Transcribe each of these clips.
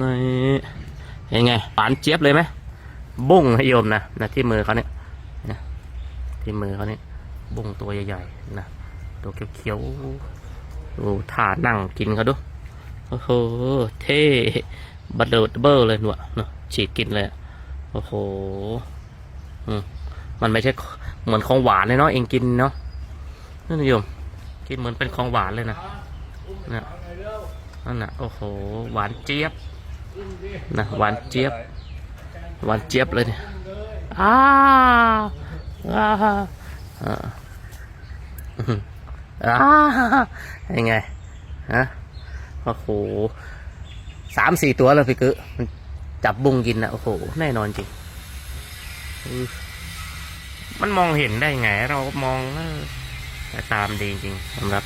นี่เป็นไงหวานเจี๊ยบเลยไหมบุ้งให้โยมนะนะที่มือเขาเนี่ยนะที่มือเขาเนี่ยบุ้งตัวใหญ่ๆนะตัวเขียวๆโอ้ท่านั่งกินเขาดูโอ้โหเท่บัดเดิดเบอร์เลยหนวะเนาะฉีกกินเลยโอ้โหอืมมันไม่ใช่เหมือนของหวานเลยเนาะเองกินเนาะนั่นโยมกินเหมือนเป็นของหวานเลยนะนะนั่นน่ะโอ้โห หวานเจี๊ยบ นะหวานเจี๊ยบหวานเจี๊ยบเลยเนี่ยอ้าอ้าอ่าอื้อหืออ้ายังไงฮะโอ้โหสามสี่ตัวแล้วพี่กึมันจับบุ้งกินนะโอ้โหแน่นอนจริงมันมองเห็นได้ไง เรามองแต่ตามดีจริงสำหรับ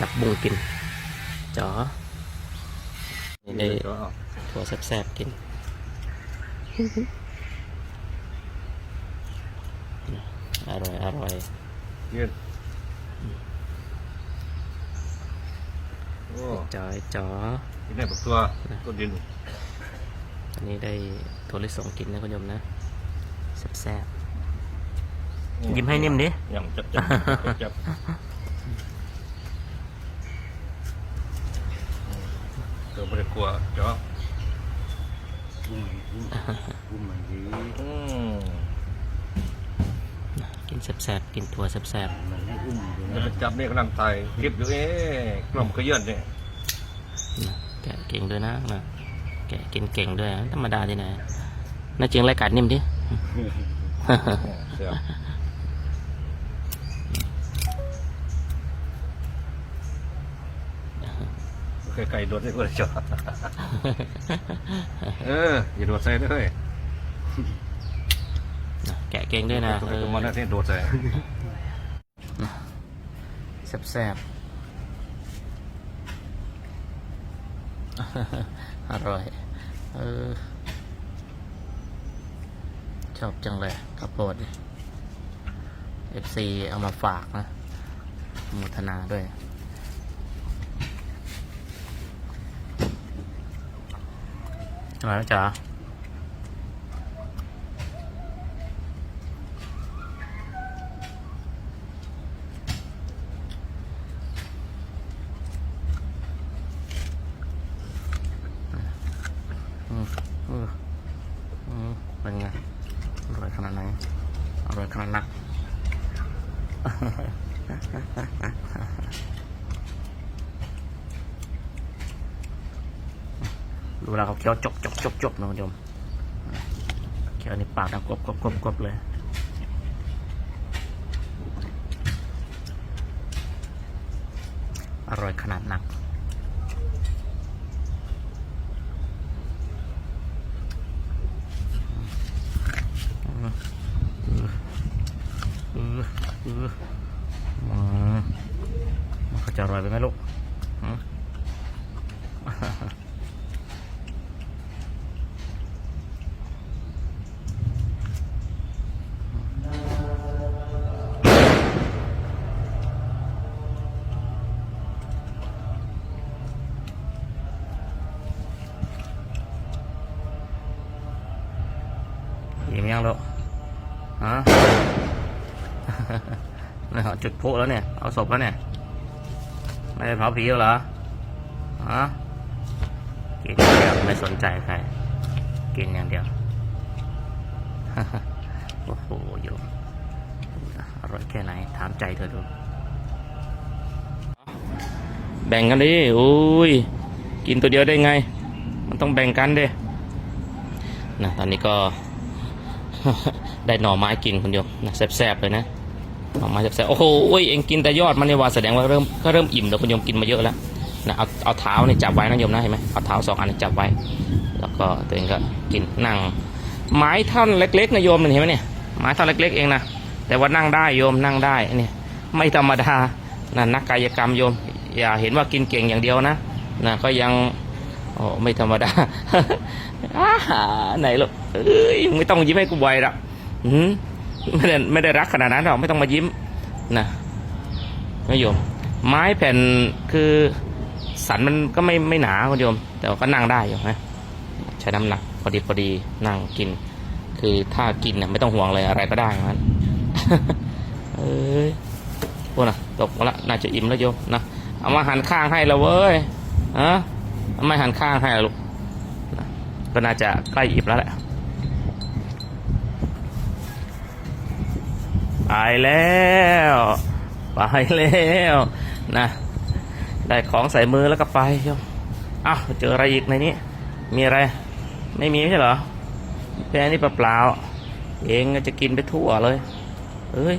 จับบุ้งกินจ๋อ ได้ถั่วแซ่บๆกินอร่อยอร่อยยืนโอ้จ๋อยจ๋อยได้แบบตัวตัวดินอันนี้ได้ถั่วลิสงกินนะคุณโยมนะแซ่บๆยิ้มให้นิ่มดิอย่างจับจับจับ จับเดี๋ยวไม่ได้กลัวเจ้าบุ้มบุ้มบุ้มมันดีอืมกินแซ่บๆกินถั่วแซ่บมันไม่อุ้มอยู่เดี๋ยวนะไปจับเนี่ยกำลังตายคลิปอยู่เอ๊ะกล่อมขยื่นเนี่ยๆนะแกะเก่งด้วยนะนะแกะกินเก่งด้วยนะธรรมดาที่ไหนน่าจริงรายการนิ่มดิ เสียเคยไก่โดดได้ก็เลยจ้ะเอออย่าโดดใส่ด้วยนะแกะเก่งด้วยนะตัวเออตัวมันน่ะที่โดดใส่แซ่บๆอร่อย เออ ชอบจังเลยข้าวโพดเอฟซีเอามาฝากนะอนุโมทนาด้วย อร่อยไหมจ๊ะอืมอืมอืมเป็นไงอร่อยขนาดไหนอร่อยขนาดนัก ดูเวลาเขาเคี้ยวจกจกจกจกนะคุณผู้ชมเคี้ยวในปากดังกรบกรบกรบกรบเลยอร่อยขนาดหนักมมันเขาจะอร่อยไปไหมลูก หืมอิ่มยังลูกฮะนี่ยจุดพลุแล้วเนี่ย เอาศพแล้วเนี่ย ไม่ได้เผาผีแล้วเหรอฮะกินอย่างเดียวไม่สนใจใคร กินอย่างเดียวโอ้โหโยมอร่อยแค่ไหน ถามใจเธอดู แบ่งกันดิอุ้ย กินตัวเดียวได้ไง มันต้องแบ่งกันดินะตอนนี้ก็ ได้หน่อไม้กินคนเดียวนะแซ่บๆเลยนะหน่อไม้แซ่บๆโอ้โหเอ้ยเองกินแต่ยอดมันในวาแสดงว่าเริ่มก็เริ่มอิ่มแล้วคุณโยมกินมาเยอะแล้วนะเอาเอาเท้านี่จับไว้นะโยมนะเห็นไหมเอาเท้าสองอันจับไว้ แล้วก็ตัวเองก็กินนั่ง ไม้ท่อนเล็กๆนะโยมเห็นไหมเนี่ยไม้ท่อนเล็ก ๆ เองนะแต่ว่านั่งได้โยมนั่งได้เนี่ยไม่ธรรมดานะนักกายกรรมโยม อย่าเห็นว่ากินเก่งอย่างเดียวนะนะก็ยัง โอ้ไม่ธรรมดาไหนลูกเอ้ยไม่ต้องยิ้มให้กูบ่อยละอืมไม่ได้ไม่ได้รักขนาดนั้นหรอกไม่ต้องมายิ้มนะไม่โยม ไม้แผ่นคือสันมันก็ไม่ไม่หนาคุณโยม แต่ว่าก็นั่งได้อยู่นะใช้น้ำหนักพอดีพอดีนั่งกิน คือถ้ากินเนี่ยไม่ต้องห่วงเลยอะไรก็ได้นะเอ้ยพวกน่ะตกมาละน่าจะอิ่มแล้วโยมนะเอามาหันข้างให้แล้วเว้ยฮะ เอามาหันข้างให้ลูกก็น่าจะใกล้อิ่มแล้วแหละไปแล้วไปแล้วนะได้ของใส่มือแล้วก็ไปอ้าวเจออะไรอีกในนี้ มีอะไร ไม่มีใช่เหรอแค่นี้เปล่าๆเองจะกินไปทั่วเลยเอ้ย